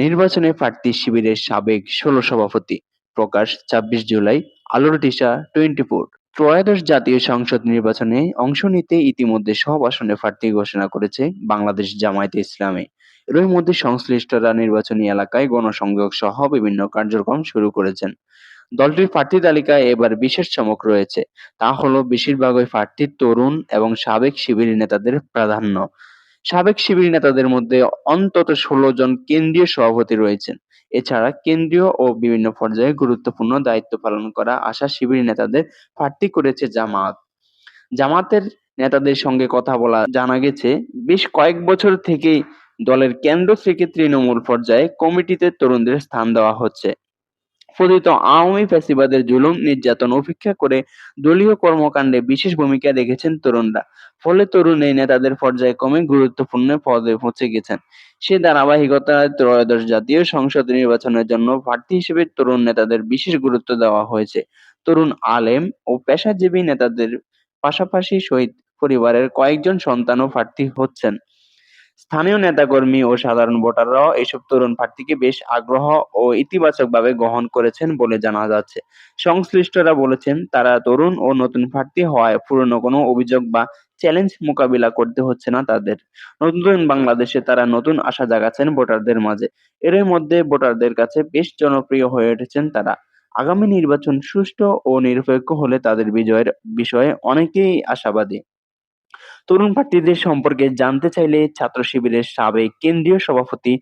নির্বাচনে প্রার্থী শিবিরের সাবেক ষোলো সভাপতি প্রকাশ ছাব্বিশ জুলাই আলোর দিশা টোয়েন্টি ফোর ত্রয়োদশ জাতীয় সংসদ নির্বাচনে অংশ নিতে ইতিমধ্যে সব আসনে প্রার্থী ঘোষণা করেছে বাংলাদেশ জামায়াতে ইসলামী। এরই মধ্যে সংশ্লিষ্টরা নির্বাচনী এলাকায় গণসংযোগ সহ বিভিন্ন কার্যক্রম শুরু করেছেন। দলটির প্রার্থী তালিকায় এবার বিশেষ চমক রয়েছে। তা হলো, বেশিরভাগই প্রার্থী তরুণ এবং সাবেক শিবির নেতাদের প্রাধান্য। সাবেক শিবির নেতাদের মধ্যে অন্তত ষোলো জন কেন্দ্রীয় সভাপতি রয়েছেন। এছাড়া কেন্দ্রীয় ও বিভিন্ন পর্যায়ে গুরুত্বপূর্ণ দায়িত্ব পালন করা আশা শিবির নেতাদের প্রার্থী করেছে জামাত। জামাতের নেতাদের সঙ্গে কথা বলা জানা গেছে, বেশ কয়েক বছর থেকেই দলের কেন্দ্র থেকে তৃণমূল পর্যায়ে কমিটিতে তরুণদের স্থান দেওয়া হচ্ছে। পতিত আওয়ামী ফ্যাসিবাদের জুলুম, নির্যাতন উপেক্ষা করে দলীয় কর্মকাণ্ডে বিশেষ ভূমিকা রেখেছেন তরুণরা। ফলে তরুণ এই নেতাদের পর্যায়ে পর্যায়ক্রমে গুরুত্বপূর্ণ পদে পৌঁছে গেছেন। সে ধারাবাহিকতায় ত্রয়োদশ জাতীয় সংসদ নির্বাচনের জন্য প্রার্থী হিসেবে তরুণ নেতাদের বিশেষ গুরুত্ব দেওয়া হয়েছে। তরুণ আলেম ও পেশাজীবী নেতাদের পাশাপাশি শহীদ পরিবারের কয়েকজন সন্তানও প্রার্থী হচ্ছেন। স্থানীয় নেতাকর্মী ও সাধারণ ভোটাররাও এসব তরুণ প্রার্থীকে বেশ আগ্রহ ও ইতিবাচকভাবে গ্রহণ করেছেন বলে জানা যাচ্ছে। সংশ্লিষ্টরা বলেছেন, তারা তরুণ ও নতুন প্রার্থী হওয়ায় পুরনো কোনো অভিযোগ বা চ্যালেঞ্জ মোকাবিলা করতে হচ্ছে না তাদের। নতুন বাংলাদেশে তারা নতুন আশা জাগাচ্ছেন ভোটারদের মাঝে। এরই মধ্যে ভোটারদের কাছে বেশ জনপ্রিয় হয়ে উঠেছেন তারা। আগামী নির্বাচন সুষ্ঠু ও নিরপেক্ষ হলে তাদের বিজয়ের বিষয়ে অনেকেই আশাবাদী। তরুণ প্রার্থীদের সম্পর্কে জানতে চাইলে ছাত্র শিবিরের সাবেক কেন্দ্রীয় সভাপতি,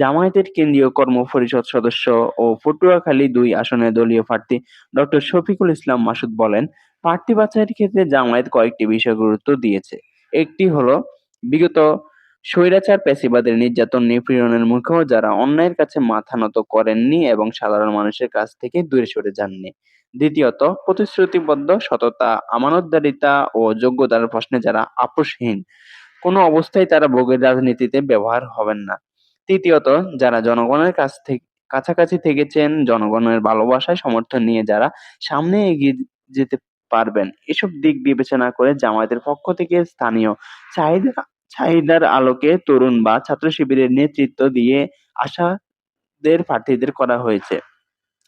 জামায়াতের কেন্দ্রীয় কর্ম পরিষদ সদস্য ও পটুয়াখালী দুই আসনের দলীয় প্রার্থী ডক্টর শফিকুল ইসলাম মাসুদ বলেন, প্রার্থী বাছাইয়ের ক্ষেত্রে জামায়াত কয়েকটি বিষয় গুরুত্ব দিয়েছে। একটি হলো বিগত স্বৈরাচার পেশিবাদের নির্যাতন নিপীড়নের মুখেও যারা অন্যায়ের কাছে মাথা নত করেননি এবং সাধারণ মানুষের কাছ থেকে দূরে সরে যাননি। দ্বিতীয়ত, প্রতিশ্রুতিবদ্ধ সততা, আমানতদারিতা ও যোগ্যতার প্রশ্নে যারা আপোষহীন, কোনো অবস্থায় তারা ভোগের রাজনীতিতে ব্যবহার হবেন না। তৃতীয়ত, যারা জনগণের কাছ থেকে কাছাকাছি থেকেছেন, জনগণের ভালোবাসায় সমর্থন নিয়ে যারা সামনে এগিয়ে যেতে পারবেন, এসব দিক বিবেচনা করে জামায়াতের পক্ষ থেকে স্থানীয় চাহিদা চাহিদার আলোকে তরুণ বা ছাত্র শিবিরের নেতৃত্ব দিয়ে আশাদের প্রার্থীদের করা হয়েছে।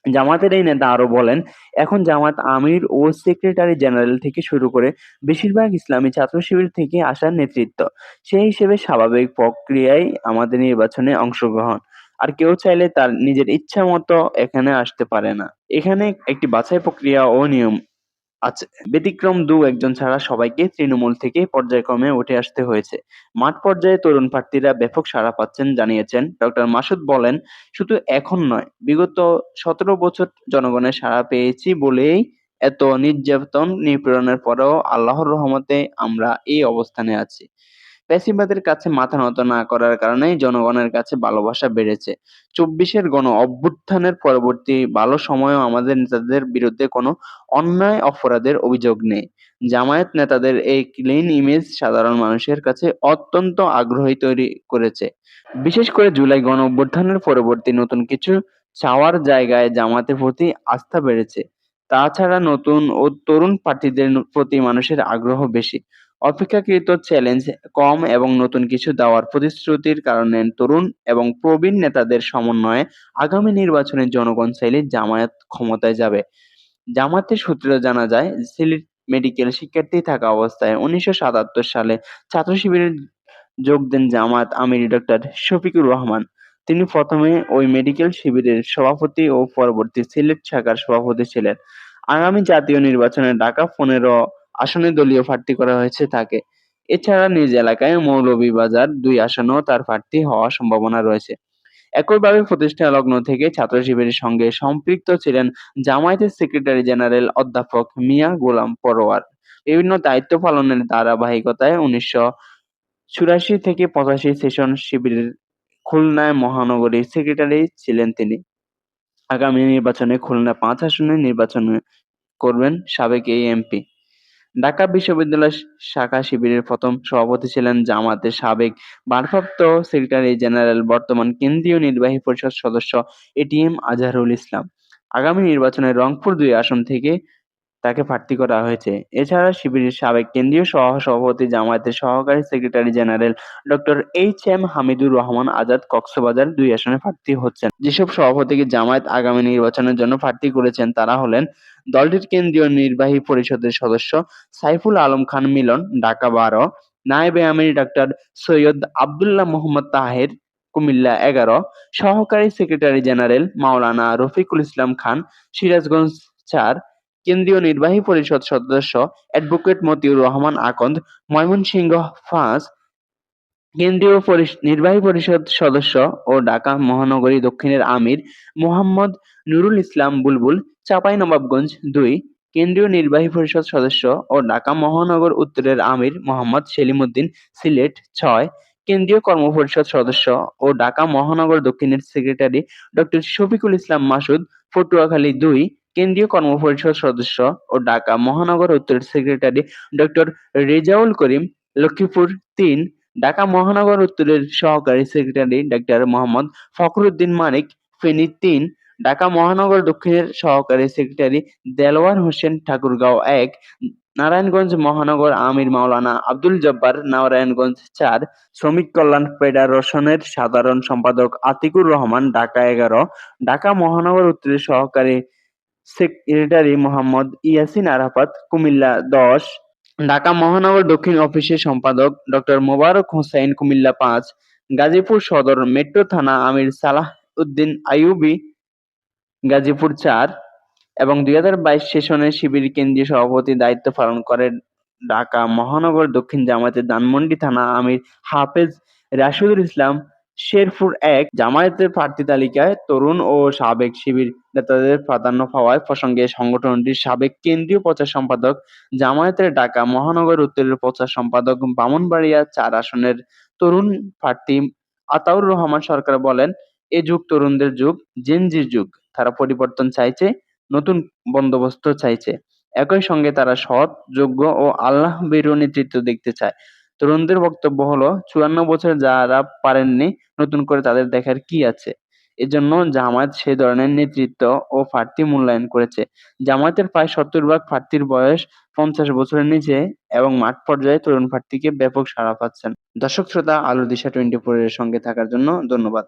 জামায়াতের এই নেতা আরও বলেন, এখন জামাত আমির ও সেক্রেটারি জেনারেল থেকে শুরু করে বেশিরভাগ ইসলামী ছাত্র শিবির থেকে আসার নেতৃত্ব। সেই হিসেবে স্বাভাবিক প্রক্রিয়ায় আমাদের নির্বাচনে অংশগ্রহণ। আর কেউ চাইলে তার নিজের ইচ্ছা মতো এখানে আসতে পারে না। এখানে একটি বাছাই প্রক্রিয়া ও নিয়ম আছে। ব্যতিক্রম দু-একজন ছাড়া সবাইকে তৃণমূল থেকে পর্যায়ক্রমে উঠে আসতে হয়েছে। মাঠ পর্যায়ে তরুণ প্রার্থীরা ব্যাপক সাড়া পাচ্ছেন জানিয়েছেন ডক্টর মাসুদ বলেন, শুধু এখন নয়, বিগত সতেরো বছর জনগণের সাড়া পেয়েছি বলেই এত নির্যাতন নিপীড়নের পরেও আল্লাহর রহমতে আমরা এই অবস্থানে আছি। ফ্যাসিবাদের কাছে মাথা নত না করার কারণেই জনগণের কাছে ভালোবাসা বেড়েছে। চব্বিশের গণ অভ্যুত্থানের পরবর্তী ভালো সময়ও আমাদের নেতাদের বিরুদ্ধে কোনো অন্যায় অপরাধের অভিযোগ নেই। জামায়াত নেতাদের এই ক্লিন ইমেজ সাধারণ মানুষের কাছে অত্যন্ত আগ্রহী তৈরি করেছে। বিশেষ করে জুলাই গণ অভ্যুত্থানের পরবর্তী নতুন কিছু চাওয়ার জায়গায় জামায়াতের প্রতি আস্থা বেড়েছে। তাছাড়া নতুন ও তরুণ প্রার্থীদের প্রতি মানুষের আগ্রহ বেশি। অপেক্ষাকৃত চ্যালেঞ্জ কম এবং নতুন কিছু দেওয়ার প্রতিশ্রুতির কারণে তরুণ এবং প্রবীণ নেতাদের সমন্বয়ে আগামী নির্বাচনে জনগণ চাইলে জামায়াত ক্ষমতায় যাবে। জামায়াতের সূত্রে জানা যায়, সিলেট মেডিকেল শিক্ষার্থী থাকা অবস্থায় উনিশশো সাতাত্তর সালে ছাত্র শিবিরে যোগ দেন জামায়াত আমির ডক্টর শফিকুর রহমান। তিনি প্রথমে ওই মেডিকেল শিবিরের সভাপতি ও পরবর্তী সিলেট শাখার সভাপতি ছিলেন। আগামী জাতীয় নির্বাচনে ঢাকা পনেরো আসনে দলীয় প্রার্থী করা হয়েছে তাকে। এছাড়া নিজ এলাকায় মৌলভীবাজার দুই আসনেও তার প্রার্থী হওয়ার সম্ভাবনা রয়েছে। একইভাবে প্রতিষ্ঠা লগ্ন থেকে ছাত্র শিবিরের সঙ্গে সম্পৃক্ত ছিলেন জামায়াতের সেক্রেটারি জেনারেল অধ্যাপক মিয়া গোলাম পরোয়ার। বিভিন্ন দায়িত্ব পালনের ধারাবাহিকতায় উনিশশো চুরাশি থেকে পঁচাশি সেশন শিবিরের খুলনায় মহানগরীর সেক্রেটারি ছিলেন তিনি। আগামী নির্বাচনে খুলনা পাঁচ আসনে নির্বাচন করবেন সাবেক এই এমপি। ঢাকা বিশ্ববিদ্যালয় শাখা শিবিরের প্রথম সভাপতি ছিলেন জামাতের সাবেক ভারপ্রাপ্ত সেক্রেটারি জেনারেল, বর্তমান কেন্দ্রীয় নির্বাহী পরিষদ সদস্য এটিএম আজহারুল ইসলাম। আগামী নির্বাচনে রংপুর দুই আসন থেকে তাকে প্রার্থী করা হয়েছে। এছাড়া শিবিরের সাবেক কেন্দ্রীয় সহ-সভাপতি, জামায়াতের সহকারী secretary general doctor H M Hamidur Rahman Azad Cox's Bazar দুই আসনে প্রার্থী হচ্ছেন। যেসব সভাপতিকে জামায়াত আগামী নির্বাচনের জন্য প্রার্থী করেছেন, তারা হলেন দলটির কেন্দ্রীয় নির্বাহী পরিষদের সদস্য সাইফুল আলম খান মিলন, ঢাকা বারো, নায়েবে আমির ডাক্তার সৈয়দ আবদুল্লাহ মোহাম্মদ তাহের, কুমিল্লা এগারো, সহকারী সেক্রেটারি জেনারেল মাওলানা রফিকুল ইসলাম খান, সিরাজগঞ্জ চার কেন্দ্রীয় নির্বাহী পরিষদ সদস্য অ্যাডভোকেট মতিউর রহমান আকন্দ, ময়মনসিংহ পাঁচ কেন্দ্রীয় নির্বাহী পরিষদ সদস্য ও ঢাকা মহানগরী দক্ষিণের আমির মোহাম্মদ নুরুল ইসলাম বুলবুল, চাপাই নবাবগঞ্জ দুই, কেন্দ্রীয় নির্বাহী পরিষদ সদস্য ও ঢাকা মহানগর উত্তরের আমির মোহাম্মদ সেলিমউদ্দিন সিলেট ছয়, কেন্দ্রীয় কর্মপরিষদ সদস্য ও ঢাকা মহানগর দক্ষিণের সেক্রেটারি ডক্টর শফিকুল ইসলাম মাসুদ, পটুয়াখালী দুই কেন্দ্রীয় কর্মপরিষদ সদস্য ও ঢাকা মহানগর উত্তরের সেক্রেটারি ডক্টর রেজাউল করিম, লক্ষ্মীপুর তিন, ঢাকা মহানগর উত্তরের সহকারী সেক্রেটারি ডাক্তার মোহাম্মদ ফখরুদ্দিন মানিক, ফেনী তিন, ঢাকা মহানগর দক্ষিণের সহকারী সেক্রেটারি দেলোয়ার হোসেন ঠাকুরগাঁও এক, নারায়ণগঞ্জ মহানগর আমির মাওলানা আব্দুল জব্বার, নারায়ণগঞ্জ চার, শ্রমিক কল্যাণ ফেডারেশনের সাধারণ সম্পাদক আতিকুর রহমান, ঢাকা এগারো, ঢাকা মহানগর উত্তরের সহকারী সেক্রেটারি মোহাম্মদ ইয়াসিন আরাফাত কুমিল্লা দশ, ঢাকা মহানগর দক্ষিণ অফিসের সম্পাদক ডক্টর মোবারক হোসাইন কুমিল্লা পাঁচ, গাজীপুর সদর মেট্রো থানা আমির সালাহ উদ্দিন আইয়ুবী, গাজীপুর চার এবং দুই হাজার বাইশ সেশনে শিবির কেন্দ্রীয় সভাপতির দায়িত্ব পালন করেন ঢাকা মহানগর দক্ষিণ জামায়াতের ধানমন্ডি থানা আমির হাফেজ রাশিদুল ইসলাম শেরপুর এক জামায়াতের প্রার্থী তালিকায় তরুণ ও সাবেক শিবির নেতাদের প্রাধান্য পাওয়ায় প্রসঙ্গে সংগঠনটির সাবেক কেন্দ্রীয় প্রচার সম্পাদক জামায়াতের ঢাকা মহানগর উত্তরের প্রচার সম্পাদক বামনবাড়িয়া চার আসনের তরুণ প্রার্থী আতাউর রহমান সরকার বলেন, এ যুগ তরুণদের যুগ জেনজির যুগ। তারা পরিবর্তন চাইছে, নতুন বন্দোবস্ত চাইছে। একই সঙ্গে তারা সৎ, যোগ্য ও আল্লাহ ভীরু নেতৃত্ব দেখতে চায়। তরুণদের বক্তব্য হলো, চুয়ান্ন বছর যারা পারেননি নতুন করে তাদের দেখার কি আছে? এজন্য জামায়াত সে ধরনের নেতৃত্ব ও প্রার্থী মূল্যায়ন করেছে। জামায়াতের প্রায় সত্তর ভাগ প্রার্থীর বয়স পঞ্চাশ বছরের নিচে এবং মাঠ পর্যায়ে তরুণ প্রার্থীকে ব্যাপক সাড়া পাচ্ছেন। দর্শক শ্রোতা, আলোর দিশা টোয়েন্টি ফোর এর সঙ্গে থাকার জন্য ধন্যবাদ।